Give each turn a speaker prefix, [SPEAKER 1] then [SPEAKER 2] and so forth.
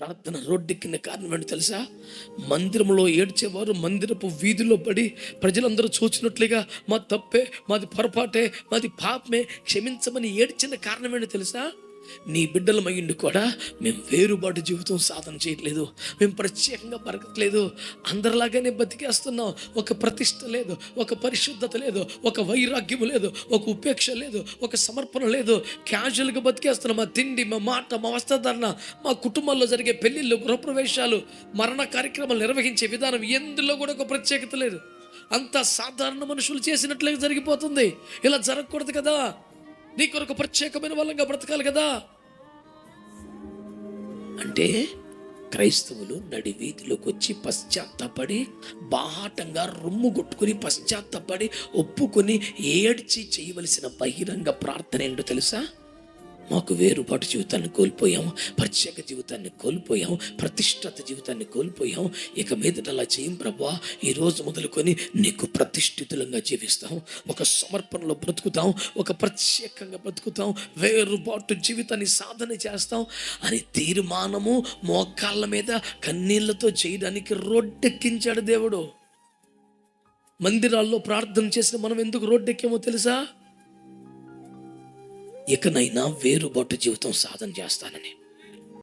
[SPEAKER 1] ప్రార్థన రోడ్డెక్కిన కారణం ఏంటి తెలుసా? మందిరంలో ఏడ్చేవారు మందిరపు వీధిలో పడి ప్రజలందరూ చూచినట్లుగా మా తప్పే మాది పొరపాటే మాది పాపమే క్షమించమని ఏడ్చిన కారణం ఏంటి తెలుసా? నీ బిడ్డలమయ్యిండి కూడా మేము వేరుబాటు జీవితం సాధన చేయట్లేదు. మేము ప్రత్యేకంగా బరకట్లేదు. అందరిలాగానే బతికేస్తున్నాం. ఒక ప్రతిష్ట లేదు ఒక పరిశుద్ధత లేదు ఒక వైరాగ్యం లేదు ఒక ఉపేక్ష లేదు ఒక సమర్పణ లేదు. క్యాజువల్గా బతికేస్తున్నాం మా తిండి మా మాట మా వస్త్రధారణ మా కుటుంబాల్లో జరిగే పెళ్ళిళ్ళు గృహప్రవేశాలు మరణ కార్యక్రమాలు నిర్వహించే విధానం ఎందులో కూడా ఒక ప్రత్యేకత లేదు. అంత సాధారణ మనుషులు చేసినట్లే జరిగిపోతుంది. ఇలా జరగకూడదు కదా. నీ కొరకు ప్రత్యేకమైన వాళ్ళంగా బ్రతకాలి కదా. అంటే క్రైస్తవులు నడి వీధిలోకి వచ్చి పశ్చాత్తపడి బాహాటంగా రొమ్ము కొట్టుకుని పశ్చాత్తపడి ఒప్పుకొని ఏడ్చి చేయవలసిన బహిరంగ ప్రార్థన ఏంటో తెలుసా? మాకు వేరుపాటు జీవితాన్ని కోల్పోయాము ప్రత్యేక జీవితాన్ని కోల్పోయాము ప్రతిష్టత జీవితాన్ని కోల్పోయాము. ఇక మీదట అలా చేయం ప్రభా. ఈ రోజు మొదలుకొని నీకు ప్రతిష్ఠితులంగా జీవిస్తాం ఒక సమర్పణలో బ్రతుకుతాం ఒక ప్రత్యేకంగా బ్రతుకుతాం వేరుబాటు జీవితాన్ని సాధన చేస్తాం అని తీర్మానము మోకాళ్ళ మీద కన్నీళ్ళతో చేయడానికి రోడ్డెక్కించాడు దేవుడు. మందిరాల్లో ప్రార్థన చేసిన మనం ఎందుకు రోడ్డెక్కామో తెలుసా? ఇకనైనా వేరుబాటు జీవితం సాధన చేస్తానని.